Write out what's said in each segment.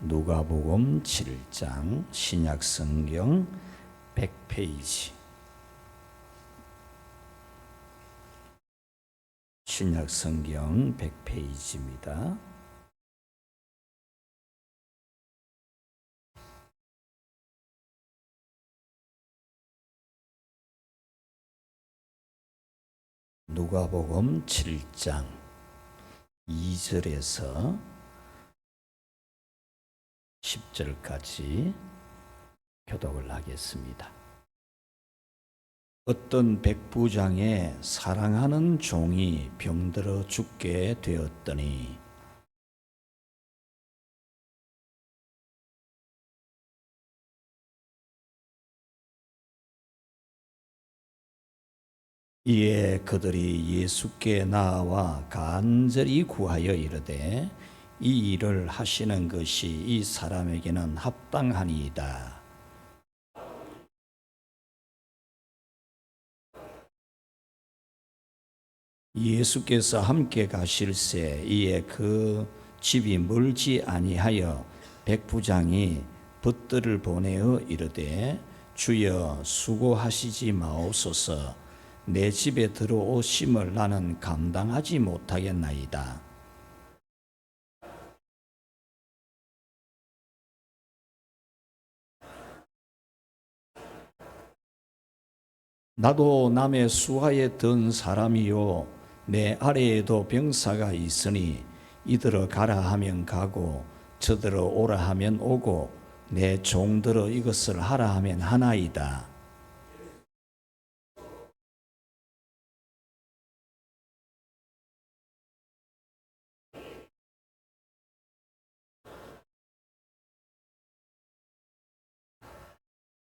누가복음 7장 신약 성경 100페이지 신약 성경 100페이지입니다. 누가복음 7장 2절에서 10절까지 교독을 하겠습니다. 어떤 백부장의 사랑하는 종이 병들어 죽게 되었더니 이에 그들이 예수께 나와 간절히 구하여 이르되 이 일을 하시는 것이 이 사람에게는 합당하니이다. 예수께서 함께 가실새 이에 그 집이 멀지 아니하여 백부장이 벗들을 보내어 이르되 주여 수고하시지 마옵소서 내 집에 들어오심을 나는 감당하지 못하겠나이다. 나도 남의 수하에 든 사람이요 내 아래에도 병사가 있으니 이들어 가라 하면 가고 저들어 오라 하면 오고 내 종들어 이것을 하라 하면 하나이다.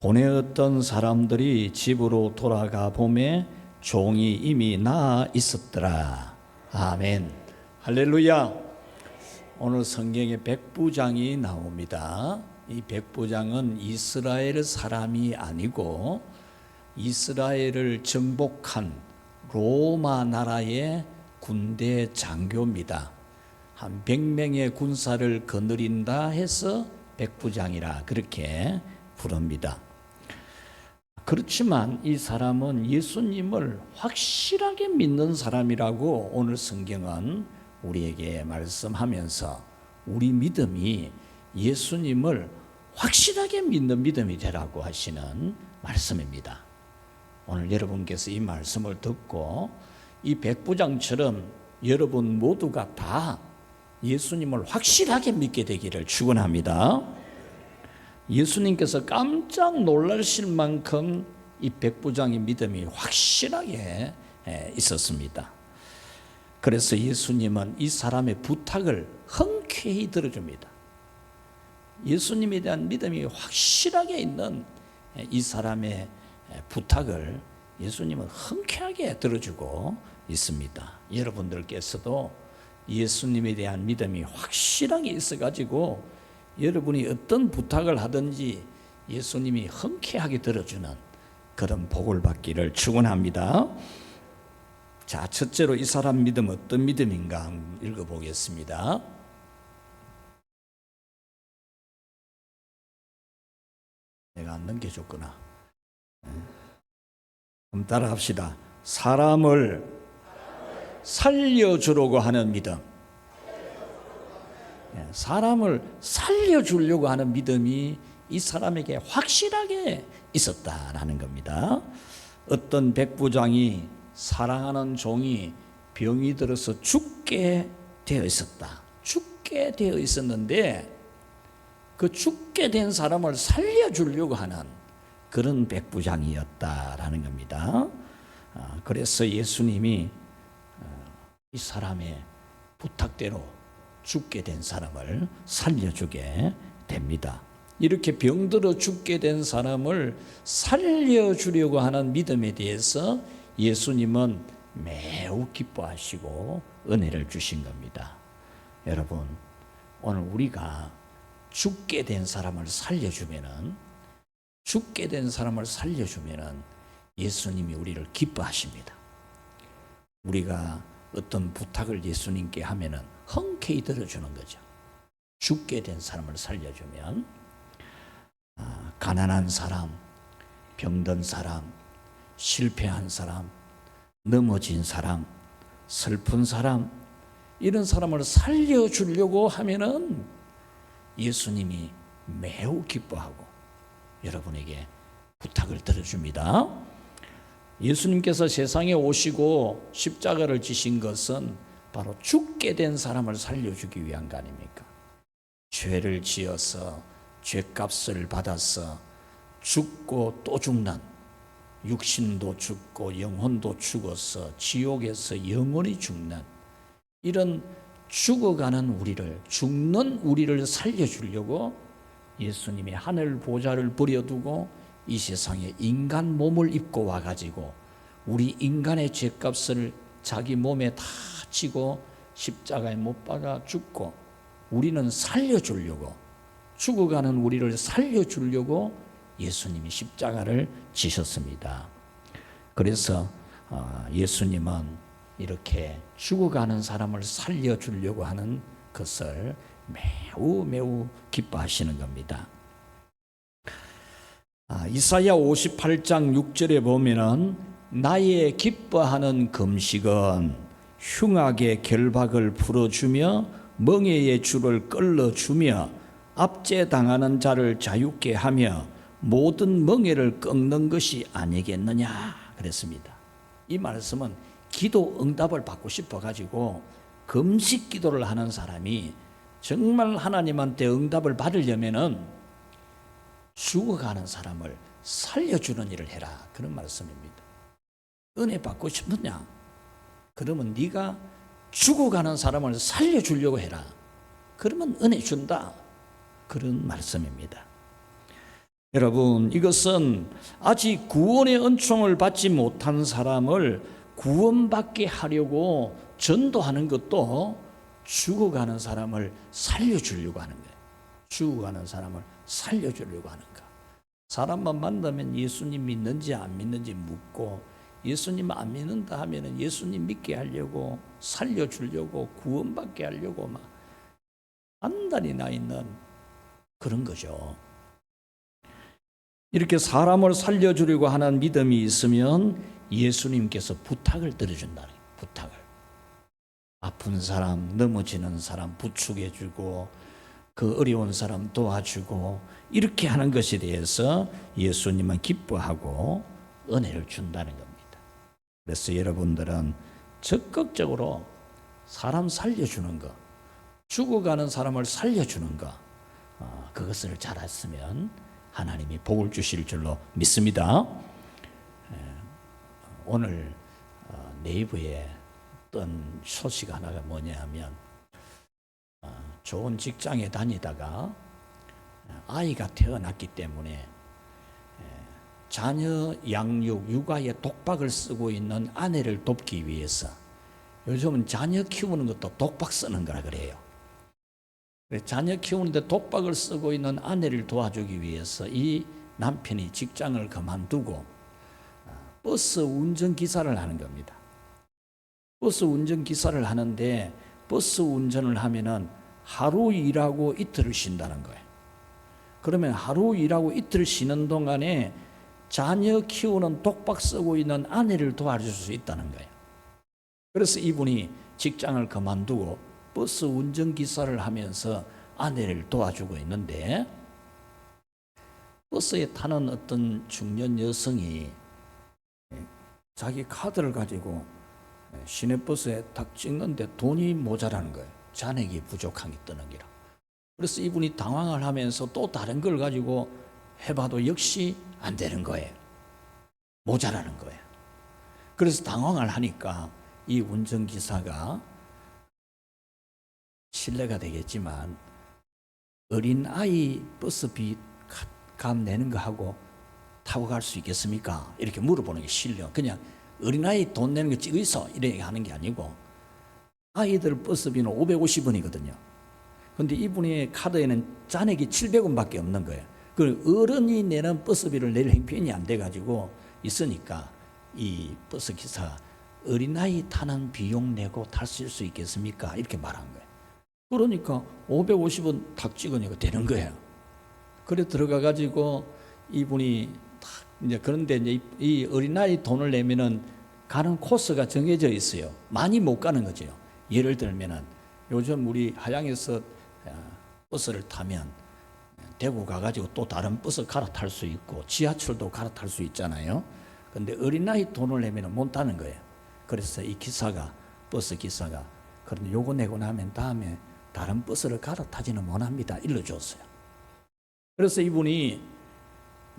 보내었던 사람들이 집으로 돌아가 보매 종이 이미 나아 있었더라. 아멘. 할렐루야. 오늘 성경에 백부장이 나옵니다. 이 백부장은 이스라엘 사람이 아니고 이스라엘을 정복한 로마 나라의 군대 장교입니다. 한 100명의 군사를 거느린다 해서 백부장이라 그렇게 부릅니다. 그렇지만 이 사람은 예수님을 확실하게 믿는 사람이라고 오늘 성경은 우리에게 말씀하면서 우리 믿음이 예수님을 확실하게 믿는 믿음이 되라고 하시는 말씀입니다. 오늘 여러분께서 이 말씀을 듣고 이 백부장처럼 여러분 모두가 다 예수님을 확실하게 믿게 되기를 축원합니다. 예수님께서 깜짝 놀라실 만큼 이 백부장의 믿음이 확실하게 있었습니다. 그래서 예수님은 이 사람의 부탁을 흔쾌히 들어줍니다. 예수님에 대한 믿음이 확실하게 있는 이 사람의 부탁을 예수님은 흔쾌하게 들어주고 있습니다. 여러분들께서도 예수님에 대한 믿음이 확실하게 있어가지고 여러분이 어떤 부탁을 하든지 예수님이 흔쾌하게 들어주는 그런 복을 받기를 축원합니다. 자, 첫째로 이 사람 믿음 어떤 믿음인가 읽어 보겠습니다. 내가 안 넘겨줬구나. 그럼 따라 합시다. 사람을 살려주려고 하는 믿음. 예, 사람을 살려주려고 하는 믿음이 이 사람에게 확실하게 있었다라는 겁니다. 어떤 백부장이 사랑하는 종이 병이 들어서 죽게 되어 있었다. 죽게 되어 있었는데 그 죽게 된 사람을 살려주려고 하는 그런 백부장이었다라는 겁니다. 아, 그래서 예수님이 어, 이 사람의 부탁대로 죽게 된 사람을 살려주게 됩니다. 이렇게 병들어 죽게 된 사람을 살려주려고 하는 믿음에 대해서 예수님은 매우 기뻐하시고 은혜를 주신 겁니다. 여러분, 오늘 우리가 죽게 된 사람을 살려주면은 죽게 된 사람을 살려주면은 예수님이 우리를 기뻐하십니다. 우리가 어떤 부탁을 예수님께 하면은 흔쾌히 들어주는 거죠. 죽게 된 사람을 살려주면 아, 가난한 사람, 병든 사람, 실패한 사람, 넘어진 사람, 슬픈 사람 이런 사람을 살려주려고 하면은 예수님이 매우 기뻐하고 여러분에게 부탁을 들어줍니다. 예수님께서 세상에 오시고 십자가를 지신 것은 바로 죽게 된 사람을 살려주기 위한 거 아닙니까? 죄를 지어서 죄값을 받아서 죽고 또 죽는 육신도 죽고 영혼도 죽어서 지옥에서 영원히 죽는 이런 죽어가는 우리를 죽는 우리를 살려주려고 예수님이 하늘 보좌를 버려두고 이 세상에 인간 몸을 입고 와가지고 우리 인간의 죄값을 자기 몸에 다 지고 십자가에 못 박아 죽고 우리는 살려주려고 죽어가는 우리를 살려주려고 예수님이 십자가를 지셨습니다. 그래서 어, 예수님은 이렇게 죽어가는 사람을 살려주려고 하는 것을 매우 매우 기뻐하시는 겁니다. 아, 이사야 58장 6절에 보면은 나의 기뻐하는 금식은 흉악의 결박을 풀어주며 멍에의 줄을 끌어주며 압제 당하는 자를 자유케 하며 모든 멍에를 꺾는 것이 아니겠느냐 그랬습니다. 이 말씀은 기도 응답을 받고 싶어 가지고 금식 기도를 하는 사람이 정말 하나님한테 응답을 받으려면은 죽어가는 사람을 살려주는 일을 해라 그런 말씀입니다. 은혜 받고 싶느냐? 그러면 네가 죽어가는 사람을 살려주려고 해라. 그러면 은혜 준다. 그런 말씀입니다. 여러분, 이것은 아직 구원의 은총을 받지 못한 사람을 구원받게 하려고 전도하는 것도 죽어가는 사람을 살려주려고 하는 거예요. 죽어가는 사람을 살려주려고 하는가. 사람만 만나면 예수님 믿는지 안 믿는지 묻고 예수님 안 믿는다 하면은 예수님 믿게 하려고 살려주려고 구원받게 하려고 막 단단히 나 있는 그런 거죠. 이렇게 사람을 살려주려고 하는 믿음이 있으면 예수님께서 부탁을 들어준다는. 부탁을. 아픈 사람, 넘어지는 사람 부축해주고 그 어려운 사람 도와주고 이렇게 하는 것에 대해서 예수님은 기뻐하고 은혜를 준다는 겁니다. 그래서 여러분들은 적극적으로 사람 살려주는 것, 죽어가는 사람을 살려주는 것, 어, 그것을 잘 했으면 하나님이 복을 주실 줄로 믿습니다. 오늘 어, 네이버에 뜬 소식 하나가 뭐냐면 어, 좋은 직장에 다니다가 아이가 태어났기 때문에 자녀 양육, 육아에 독박을 쓰고 있는 아내를 돕기 위해서 요즘은 자녀 키우는 것도 독박 쓰는 거라 그래요. 자녀 키우는데 독박을 쓰고 있는 아내를 도와주기 위해서 이 남편이 직장을 그만두고 버스 운전 기사를 하는 겁니다. 버스 운전 기사를 하는데 버스 운전을 하면은 하루 일하고 이틀을 쉰다는 거예요. 그러면 하루 일하고 이틀 쉬는 동안에 자녀 키우는 독박 쓰고 있는 아내를 도와줄 수 있다는 거예요. 그래서 이분이 직장을 그만두고 버스 운전기사를 하면서 아내를 도와주고 있는데 버스에 타는 어떤 중년 여성이 자기 카드를 가지고 시내버스에 탁 찍는데 돈이 모자라는 거예요. 잔액이 부족한 게 뜨는 기라. 그래서 이분이 당황을 하면서 또 다른 걸 가지고 해봐도 역시 안 되는 거예요. 모자라는 거예요. 그래서 당황을 하니까 이 운전기사가 신뢰가 되겠지만 어린 아이 버스비 값 내는 거 하고 타고 갈 수 있겠습니까? 이렇게 물어보는 게 실력. 그냥 어린아이 돈 내는 거 찍어 있어. 이렇게 하는 게 아니고 아이들 버스비는 550원이거든요. 근데 이분의 카드에는 잔액이 700원밖에 없는 거예요. 그 어른이 내는 버스비를 낼 형편이 안 돼가지고 있으니까 이 버스 기사 어린아이 타는 비용 내고 탈 수 있겠습니까? 이렇게 말한 거예요. 그러니까 550원 탁 찍으니까 되는 거예요. 그래 들어가 가지고 이분이 탁 이제 그런데 이제 이- 이 어린아이 돈을 내면은 가는 코스가 정해져 있어요. 많이 못 가는 거죠. 예를 들면은 요즘 우리 하양에서 아, 버스를 타면 대구 가가지고 또 다른 버스 갈아탈 수 있고 지하철도 갈아탈 수 있잖아요. 근데 어린아이 돈을 내면 못 타는 거예요. 그래서 이 기사가 버스 기사가 그런데 요거 내고 나면 다음에 다른 버스를 갈아타지는 못합니다. 일러줬어요. 그래서 이분이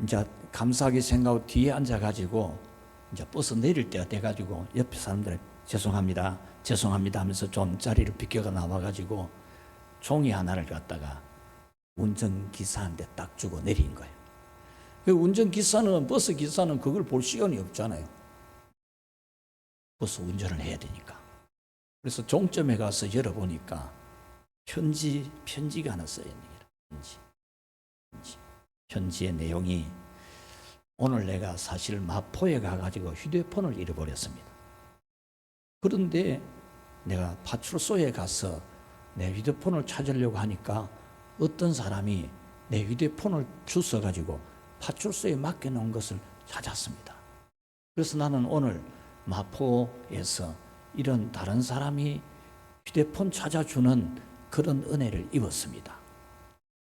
이제 감사하게 생각하고 뒤에 앉아가지고 이제 버스 내릴 때가 돼가지고 옆에 사람들 죄송합니다, 죄송합니다 하면서 좀 자리를 비켜가 나와가지고 종이 하나를 갖다가 운전기사한테 딱 주고 내린 거예요. 그 운전기사는, 버스 기사는 그걸 볼 시간이 없잖아요. 버스 운전을 해야 되니까. 그래서 종점에 가서 열어보니까 편지, 편지가 하나 써있는 게 편지. 편지. 편지의 내용이 오늘 내가 사실 마포에 가가지고 휴대폰을 잃어버렸습니다. 그런데 내가 파출소에 가서 내 휴대폰을 찾으려고 하니까 어떤 사람이 내 휴대폰을 주워가지고 파출소에 맡겨놓은 것을 찾았습니다. 그래서 나는 오늘 마포에서 이런 다른 사람이 휴대폰 찾아주는 그런 은혜를 입었습니다.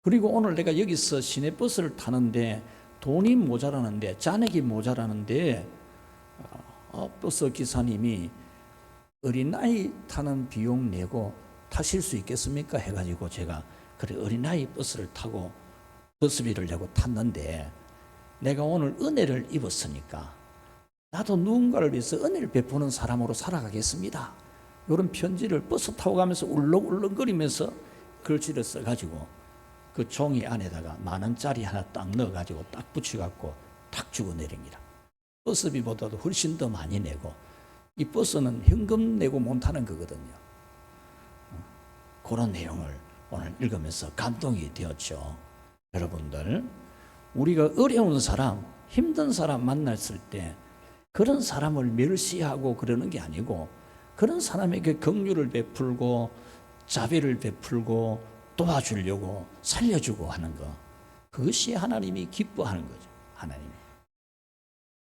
그리고 오늘 내가 여기서 시내버스를 타는데 돈이 모자라는데 잔액이 모자라는데 어, 버스 기사님이 어린아이 타는 비용 내고 타실 수 있겠습니까? 해가지고 제가 그래 어린아이 버스를 타고 버스비를 내고 탔는데 내가 오늘 은혜를 입었으니까 나도 누군가를 위해서 은혜를 베푸는 사람으로 살아가겠습니다. 이런 편지를 버스 타고 가면서 울렁울렁거리면서 글씨를 써가지고 그 종이 안에다가 만 원짜리 하나 딱 넣어가지고 딱 붙여갖고 탁 주고 내립니다. 버스비보다도 훨씬 더 많이 내고 이 버스는 현금 내고 못 타는 거거든요. 어, 그런 내용을 오늘 읽으면서 감동이 되었죠. 여러분들, 우리가 어려운 사람, 힘든 사람 만났을 때 그런 사람을 멸시하고 그러는 게 아니고 그런 사람에게 긍휼을 베풀고 자비를 베풀고 도와주려고 살려주고 하는 것. 그것이 하나님이 기뻐하는 거죠. 하나님이.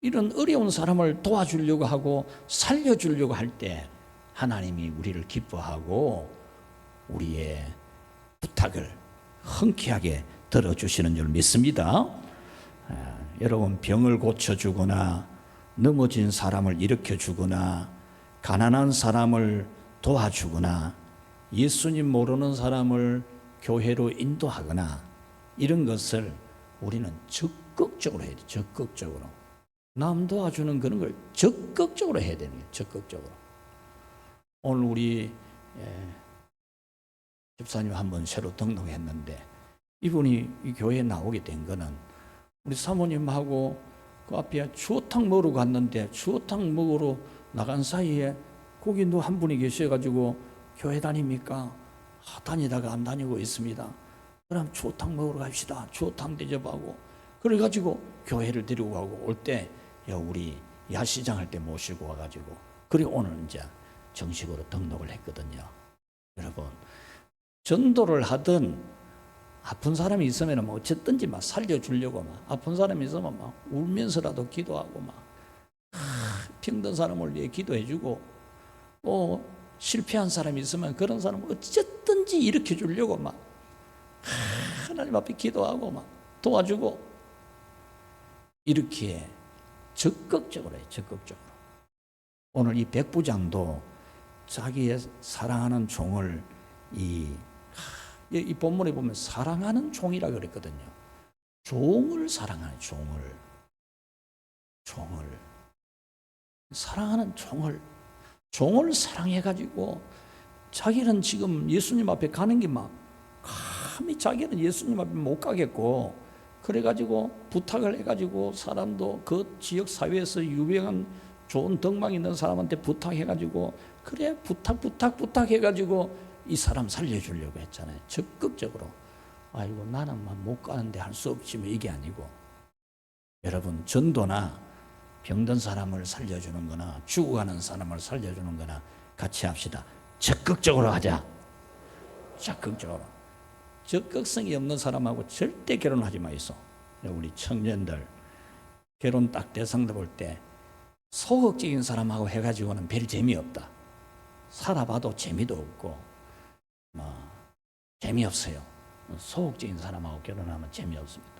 이런 어려운 사람을 도와주려고 하고 살려주려고 할 때 하나님이 우리를 기뻐하고 우리의 부탁을 흔쾌하게 들어주시는 줄 믿습니다. 아, 여러분 병을 고쳐주거나 넘어진 사람을 일으켜주거나 가난한 사람을 도와주거나 예수님 모르는 사람을 교회로 인도하거나 이런 것을 우리는 적극적으로 해야 돼. 적극적으로. 남 도와주는 그런 걸 적극적으로 해야 되는 거예요. 적극적으로. 오늘 우리 예, 집사님 한 번 새로 등록했는데 이분이 이 교회에 나오게 된 거는 우리 사모님하고 그 앞에 추어탕 먹으러 갔는데 추어탕 먹으러 나간 사이에 거기 너한 분이 계셔가지고 교회 다닙니까? 아, 다니다가 안 다니고 있습니다. 그럼 추어탕 먹으러 갑시다. 추어탕 대접하고 그래가지고 교회를 데리고 가고 올 때 야, 우리 야시장 할 때 모시고 와가지고 그리고 오늘 이제 정식으로 등록을 했거든요. 여러분 전도를 하든 아픈 사람이 있으면 뭐 어쨌든지 막 살려주려고 막 아픈 사람이 있으면 막 울면서라도 기도하고 막 하, 병든 사람을 위해 기도해주고 또 실패한 사람이 있으면 그런 사람 어쨌든지 일으켜 주려고 막 하, 하나님 앞에 기도하고 막 도와주고 이렇게 적극적으로 해 적극적으로. 오늘 이 백부장도 자기의 사랑하는 종을 이, 하, 이 본문에 보면 사랑하는 종이라 그랬거든요. 종을 사랑하는 종을. 종을. 사랑하는 종을. 종을 사랑해 가지고 자기는 지금 예수님 앞에 가는 게 막 감히 자기는 예수님 앞에 못 가겠고 그래 가지고 부탁을 해 가지고 사람도 그 지역 사회에서 유명한 좋은 덕망 있는 사람한테 부탁해 가지고 그래 부탁 부탁 부탁해 가지고 이 사람 살려주려고 했잖아요. 적극적으로. 아이고 나는 막못 가는데 할 수 없지 뭐 이게 아니고 여러분 전도나 병든 사람을 살려주는 거나 죽어가는 사람을 살려주는 거나 같이 합시다. 적극적으로 하자. 적극적으로 적극성이 없는 사람하고 절대 결혼하지 마이소. 우리 청년들 결혼 딱 대상도 볼 때 소극적인 사람하고 해가지고는 별 재미없다. 살아봐도 재미도 없고 뭐 재미없어요. 소극적인 사람하고 결혼하면 재미없습니다.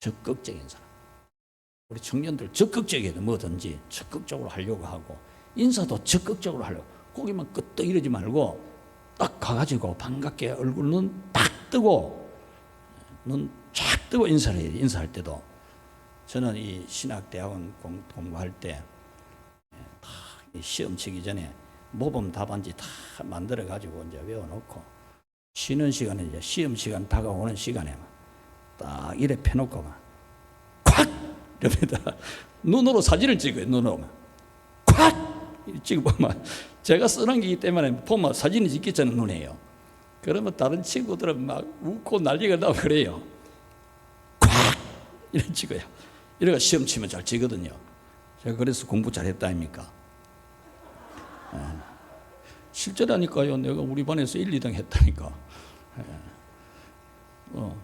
적극적인 사람. 우리 청년들 적극적이게 뭐든지 적극적으로 하려고 하고 인사도 적극적으로 하려고 거기만 끄떡 이러지 말고 딱 가가지고 반갑게 얼굴 눈 딱 뜨고 눈 쫙 뜨고 인사를 돼. 인사할 때도 저는 이 신학대학원 공, 공부할 때다 시험 치기 전에 모범 답안지 다 만들어 가지고 이제 외워놓고 쉬는 시간에 이제 시험 시간 다가오는 시간에 딱 이래 펴놓고 막콱 이러면다 눈으로 사진을 찍어요 눈으로 콱 찍어보면 제가 쓰는 기기 때문에 보면 사진이 찍기 전에 눈에요. 그러면 다른 친구들은 막 웃고 난리가 나고 그래요. 콱 이래 찍어요. 이래가 시험 치면 잘 치거든요. 제가 그래서 공부 잘했다 아닙니까? 예. 실제라니까요. 내가 우리 반에서 1, 2등 했다니까. 예. 어.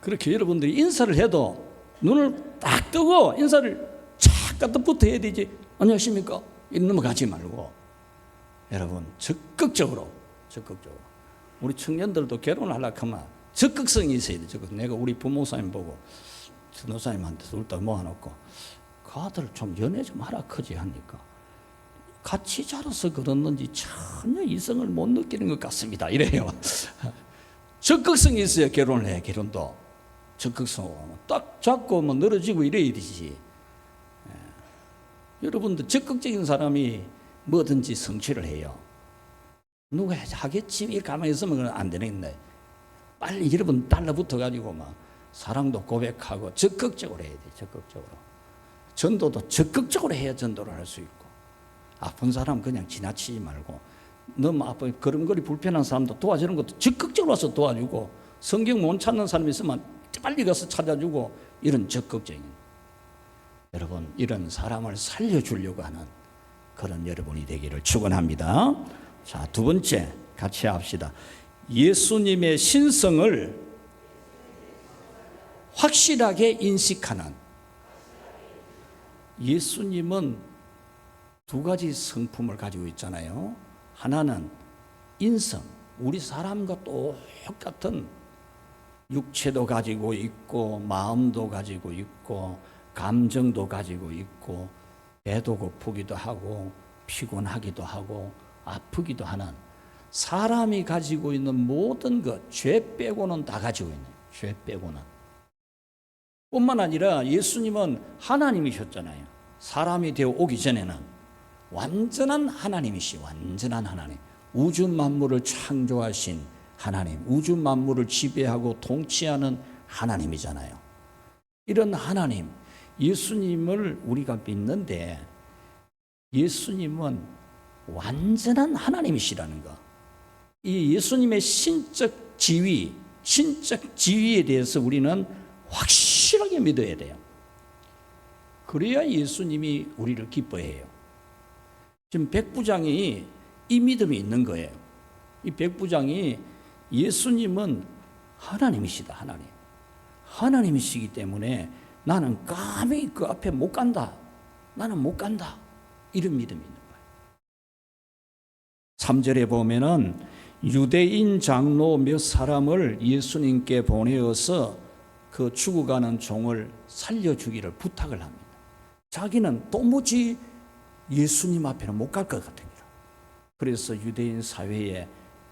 그렇게 여러분들이 인사를 해도 눈을 딱 뜨고 인사를 착 갖다 붙어 해야 되지. 안녕하십니까? 넘어가지 말고. 여러분, 적극적으로, 적극적으로. 우리 청년들도 결혼하려고 하면 적극성이 있어야 돼. 적극. 내가 우리 부모사님 보고 전도사님한테 둘다 모아놓고 그 아들 좀 연애 좀 하라 크지 하니까 같이 자라서 그렇는지 전혀 이성을 못 느끼는 것 같습니다. 이래요. 적극성이 있어야 결혼을 해, 결혼도. 적극성. 딱 잡고 뭐 늘어지고 이래야 되지. 예. 여러분들 적극적인 사람이 뭐든지 성취를 해요. 누가 하겠지? 이렇게 가만히 있으면 안 되는데. 빨리 여러분 달라붙어 가지고 막 사랑도 고백하고 적극적으로 해야 돼, 적극적으로. 전도도 적극적으로 해야 전도를 할 수 있고. 아픈 사람 그냥 지나치지 말고 너무 아파 걸음걸이 불편한 사람도 도와주는 것도 적극적으로 와서 도와주고 성경 못 찾는 사람이 있으면 빨리 가서 찾아주고 이런 적극적인 여러분 이런 사람을 살려주려고 하는 그런 여러분이 되기를 축원합니다. 자, 두 번째 같이 합시다. 예수님의 신성을 확실하게 인식하는 예수님은 두 가지 성품을 가지고 있잖아요. 하나는 인성, 우리 사람과 똑같은 육체도 가지고 있고 마음도 가지고 있고 감정도 가지고 있고 배도 고프기도 하고 피곤하기도 하고 아프기도 하는 사람이 가지고 있는 모든 것, 죄 빼고는 다 가지고 있는 죄 빼고는 뿐만 아니라 예수님은 하나님이셨잖아요. 사람이 되어 오기 전에는 완전한 하나님이시, 완전한 하나님. 우주 만물을 창조하신 하나님, 우주 만물을 지배하고 통치하는 하나님이잖아요. 이런 하나님, 예수님을 우리가 믿는데 예수님은 완전한 하나님이시라는 거. 이 예수님의 신적 지위, 신적 지위에 대해서 우리는 확실하게 믿어야 돼요. 그래야 예수님이 우리를 기뻐해요. 지금 백부장이 이 믿음이 있는 거예요. 이 백부장이 예수님은 하나님이시다, 하나님. 하나님이시기 때문에 나는 감히 그 앞에 못 간다. 나는 못 간다. 이런 믿음이 있는 거예요. 3절에 보면은 유대인 장로 몇 사람을 예수님께 보내어서 그 죽어가는 종을 살려주기를 부탁을 합니다. 자기는 도무지 예수님 앞에는 못 갈 것 같은 거 그래서 유대인 사회에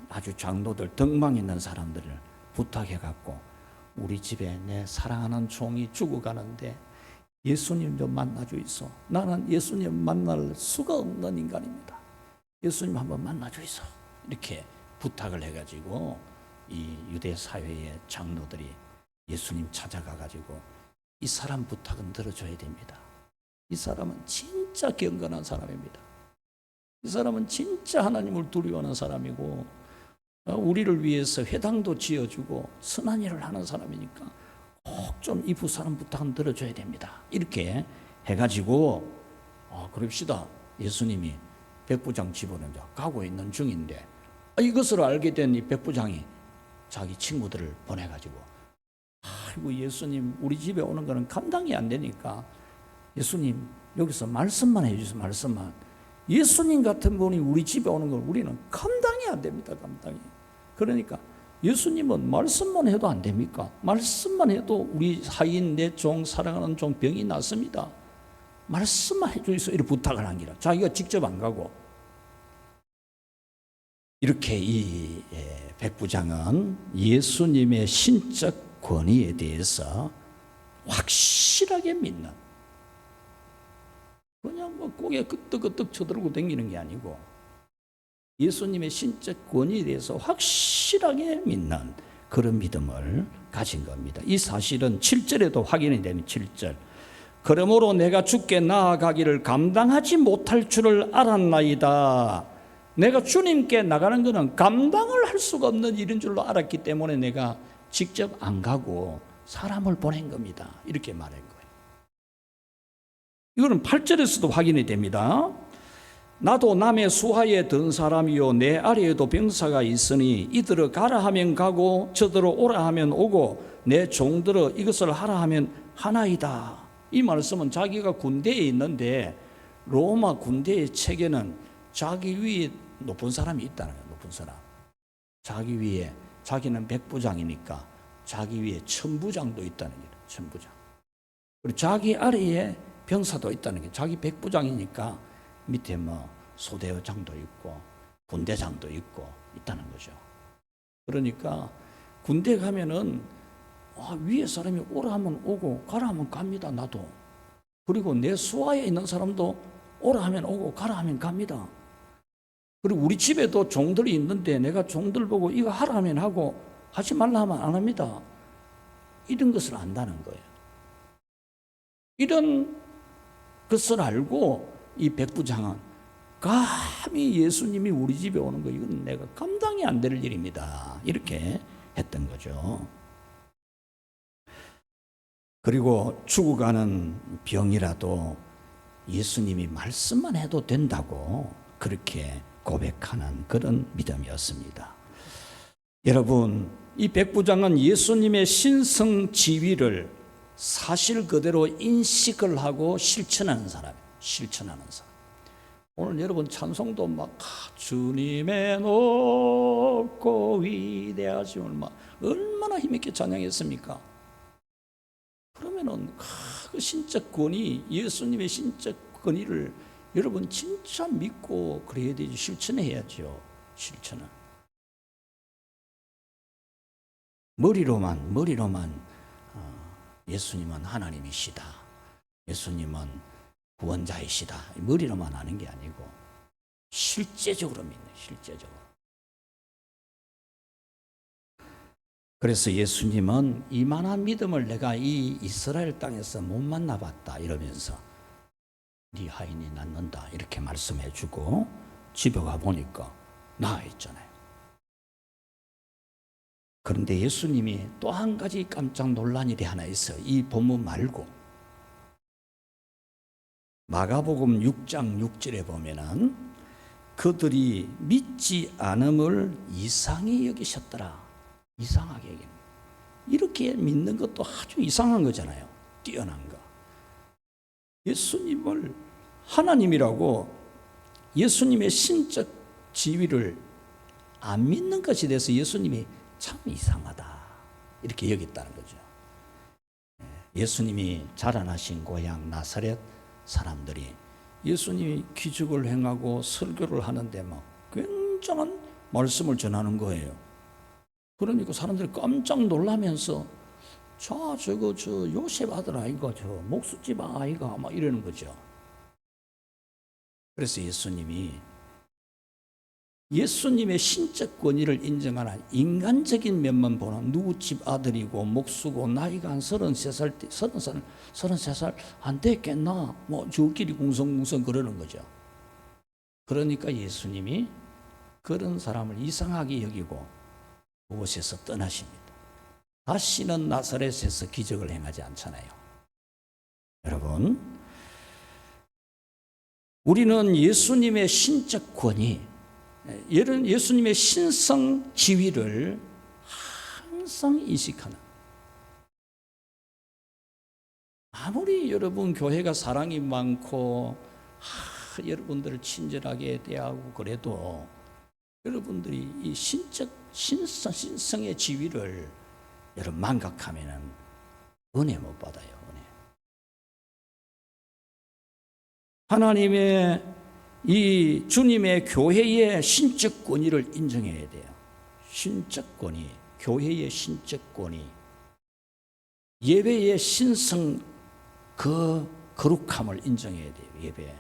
아주 장로들 덕망 있는 사람들을 부탁해 갖고 우리 집에 내 사랑하는 종이 죽어가는데 예수님 좀 만나줘 있어. 나는 예수님 만날 수가 없는 인간입니다. 예수님 한번 만나줘 있어. 이렇게 부탁을 해가지고 이 유대 사회의 장로들이 예수님 찾아가 가지고 이 사람 부탁은 들어줘야 됩니다. 이 사람은 진 짜 경건한 사람입니다. 이 사람은 진짜 하나님을 두려워하는 사람이고 어, 우리를 위해서 회당도 지어주고 선한 일을 하는 사람이니까 꼭 좀 이 부사람 부탁은 들어줘야 됩니다. 이렇게 해가지고 어, 그럽시다. 예수님이 백부장 이제 가고 있는 중인데 아, 이것을 알게 된 이 백부장이 자기 친구들을 보내가지고 아이고 예수님 우리 집에 오는 거는 감당이 안 되니까 예수님 여기서 말씀만 해주세요 말씀만. 예수님 같은 분이 우리 집에 오는 걸 우리는 감당이 안 됩니다 감당이. 그러니까 예수님은 말씀만 해도 안 됩니까? 말씀만 해도 우리 하인 내 종 사랑하는 종 병이 낫습니다. 말씀만 해주세요 이렇게 부탁을 한 기라. 자기가 직접 안 가고. 이렇게 이 예, 백부장은 예수님의 신적 권위에 대해서 확실하게 믿는 그냥 뭐 고개 끄떡끄떡 쳐들고 다니는 게 아니고 예수님의 신적 권위에 대해서 확실하게 믿는 그런 믿음을 가진 겁니다. 이 사실은 7절에도 확인이 되는 7절. 그러므로 내가 죽게 나아가기를 감당하지 못할 줄을 알았나이다. 내가 주님께 나가는 것은 감당을 할 수가 없는 일인 줄로 알았기 때문에 내가 직접 안 가고 사람을 보낸 겁니다. 이렇게 거예요. 이거는 8절에서도 확인이 됩니다. 나도 남의 수하에 든 사람이요 내 아래에도 병사가 있으니 이들을 가라 하면 가고 저들을 오라 하면 오고 내 종들을 이것을 하라 하면 하나이다. 이 말씀은 자기가 군대에 있는데 로마 군대의 체계는 자기 위에 높은 사람이 있다는 거예요. 높은 사람. 자기 위에 자기는 백부장이니까 자기 위에 천부장도 있다는 거예요. 천부장. 그리고 자기 아래에 병사도 있다는 게 자기 백부장이니까 밑에 뭐 소대장도 있고 군대장도 있고 있다는 거죠. 그러니까 군대 가면은 아, 위에 사람이 오라 하면 오고 가라 하면 갑니다. 나도. 그리고 내 수하에 있는 사람도 오라 하면 오고 가라 하면 갑니다. 그리고 우리 집에도 종들이 있는데 내가 종들 보고 이거 하라 하면 하고 하지 말라 하면 안 합니다. 이런 것을 안다는 거예요. 이런 것을 알고 이 백부장은 감히 예수님이 우리 집에 오는 거 이건 내가 감당이 안 될 일입니다. 이렇게 했던 거죠. 그리고 죽어가는 병이라도 예수님이 말씀만 해도 된다고 그렇게 고백하는 그런 믿음이었습니다. 여러분, 이 백부장은 예수님의 신성 지위를 사실 그대로 인식을 하고 실천하는 사람, 실천하는 사람. 오늘 여러분 찬송도 막 아, 주님의 높고 위대하심을 막 얼마나 힘있게 찬양했습니까? 그러면은 아, 그 신적 권위, 예수님의 신적 권위를 여러분 진짜 믿고 그래야 되지 실천해야죠. 실천을. 머리로만 머리로만 어, 예수님은 하나님이시다. 예수님은 구원자이시다. 머리로만 하는 게 아니고 실제적으로 믿는 실제적으로. 그래서 예수님은 이만한 믿음을 내가 이 이스라엘 땅에서 못 만나봤다 이러면서 네 하인이 낫는다 이렇게 말씀해주고 집에 가 보니까 나아 있잖아요. 그런데 예수님이 또 한 가지 깜짝 놀란 일이 하나 있어요. 이 본문 말고 마가복음 6장 6절에 보면은 그들이 믿지 않음을 이상히 여기셨더라. 이상하게 여기는. 이렇게 믿는 것도 아주 이상한 거잖아요. 뛰어난 거. 예수님을 하나님이라고 예수님의 신적 지위를 안 믿는 것에 대해서 예수님이 참 이상하다. 이렇게 여겼다는 거죠. 예수님이 자라나신 고향 나사렛 사람들이 예수님이 기적을 행하고 설교를 하는데 막 굉장한 말씀을 전하는 거예요. 그러니까 사람들이 깜짝 놀라면서 자 저거 저 요셉 아들 아이가 저 목수집 아이가 막 이러는 거죠. 그래서 예수님이 예수님의 신적 권위를 인정하는 인간적인 면만 보는 누구 집 아들이고 목수고 나이가 한 33살, 30살, 33살 안 됐겠나? 뭐 저끼리 궁성궁성 그러는 거죠. 그러니까 예수님이 그런 사람을 이상하게 여기고 그곳에서 떠나십니다. 다시는 나사렛에서 기적을 행하지 않잖아요. 여러분, 우리는 예수님의 신적 권위, 예수님의 신성 지위를 항상 인식하는 아무리 여러분 교회가 사랑이 많고 하, 여러분들을 친절하게 대하고 그래도 여러분들이 이 신적 신성, 신성의 지위를 여러분 망각하면은 은혜 못 받아요. 은혜. 하나님의 이 주님의 교회의 신적 권위를 인정해야 돼요. 신적 권위, 교회의 신적 권위, 예배의 신성 그 거룩함을 인정해야 돼요. 예배.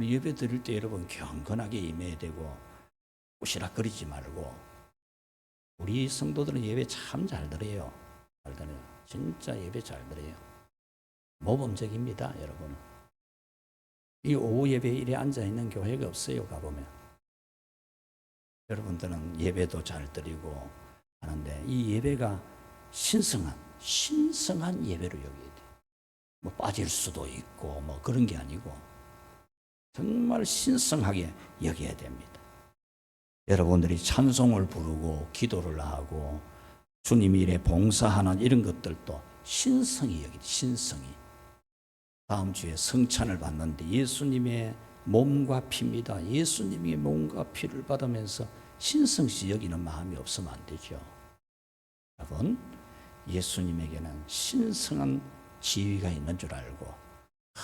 예배 드릴 때 여러분 경건하게 임해야 되고 오시락거리지 말고 우리 성도들은 예배 참잘 들어요. 잘 들어요. 진짜 예배 잘 들어요. 모범적입니다, 여러분. 이 오후 예배에 이래 앉아 있는 교회가 없어요, 가보면. 여러분들은 예배도 잘 드리고 하는데 이 예배가 신성한, 신성한 예배로 여겨야 돼. 뭐 빠질 수도 있고 뭐 그런 게 아니고 정말 신성하게 여겨야 됩니다. 여러분들이 찬송을 부르고 기도를 하고 주님 일에 봉사하는 이런 것들도 신성이 여기 신성이 다음 주에 성찬을 받는데 예수님의 몸과 피입니다. 예수님의 몸과 피를 받으면서 신성시 여기는 마음이 없으면 안 되죠. 여러분 예수님에게는 신성한 지위가 있는 줄 알고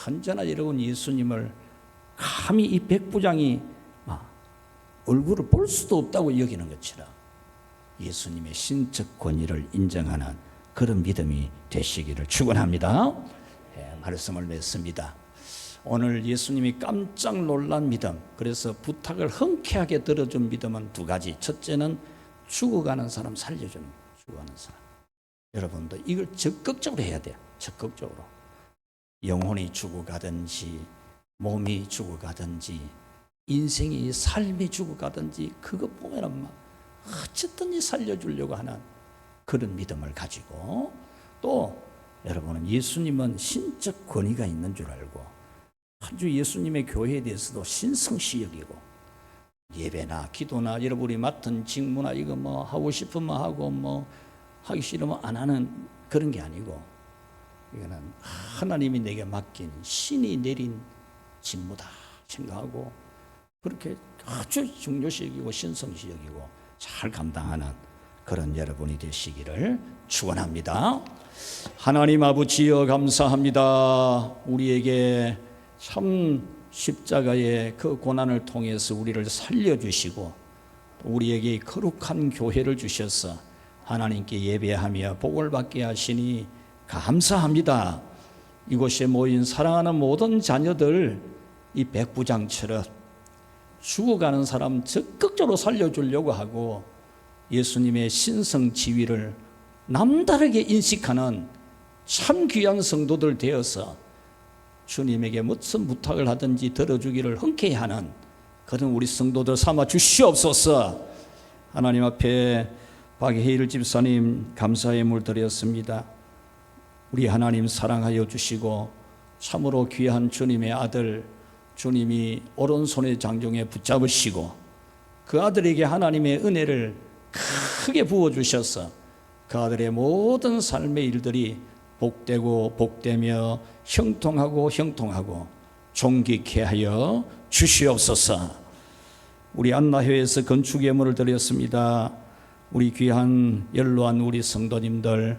언제나 여러분 예수님을 감히 이 백부장이 막 얼굴을 볼 수도 없다고 여기는 것처럼 예수님의 신적 권위를 인정하는 그런 믿음이 되시기를 축원합니다. 예, 말씀을 맺습니다. 오늘 예수님이 깜짝 놀란 믿음, 그래서 부탁을 흔쾌하게 들어준 믿음은 두 가지. 첫째는 죽어가는 사람 살려주는 죽어가는 사람. 여러분도 이걸 적극적으로 해야 돼요. 적극적으로. 영혼이 죽어가든지 몸이 죽어가든지 인생이 삶이 죽어가든지 그거 보면은 막 어쨌든지 살려주려고 하는 그런 믿음을 가지고 또 여러분은 예수님은 신적 권위가 있는 줄 알고 아주 예수님의 교회에 대해서도 신성시 여기고 예배나 기도나 여러분이 맡은 직무나 이거 뭐 하고 싶으면 하고 뭐 하기 싫으면 안 하는 그런 게 아니고 이거는 하나님이 내게 맡긴 신이 내린 직무다 생각하고 그렇게 아주 중요시 여기고 신성시 여기고 잘 감당하는 그런 여러분이 되시기를 축원합니다. 하나님 아버지여 감사합니다. 우리에게 참 십자가의 그 고난을 통해서 우리를 살려주시고 우리에게 거룩한 교회를 주셔서 하나님께 예배하며 복을 받게 하시니 감사합니다. 이곳에 모인 사랑하는 모든 자녀들 이 백부장처럼 죽어가는 사람 적극적으로 살려주려고 하고 예수님의 신성 지위를 남다르게 인식하는 참 귀한 성도들 되어서 주님에게 무슨 부탁을 하든지 들어주기를 흔쾌히 하는 그런 우리 성도들 삼아 주시옵소서 하나님 앞에 박혜일 집사님 감사의 물 드렸습니다. 우리 하나님 사랑하여 주시고 참으로 귀한 주님의 아들 주님이 오른손의 장종에 붙잡으시고 그 아들에게 하나님의 은혜를 크게 부어 주셔서 그 아들의 모든 삶의 일들이 복되고 복되며 형통하고 형통하고 존귀케 하여 주시옵소서. 우리 안나회에서 건축 예물을 드렸습니다. 우리 귀한 연로한 우리 성도님들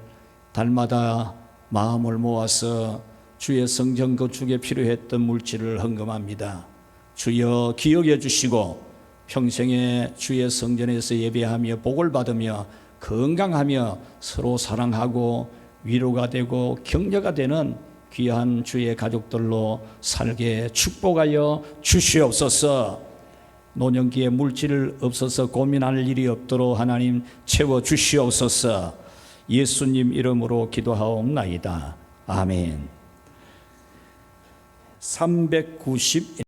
달마다 마음을 모아서 주의 성전 건축에 필요했던 물질을 헌금합니다. 주여 기억해 주시고 평생에 주의 성전에서 예배하며 복을 받으며 건강하며 서로 사랑하고 위로가 되고 격려가 되는 귀한 주의 가족들로 살게 축복하여 주시옵소서. 노년기에 물질 없어서 고민할 일이 없도록 하나님 채워 주시옵소서. 예수님 이름으로 기도하옵나이다. 아멘. 390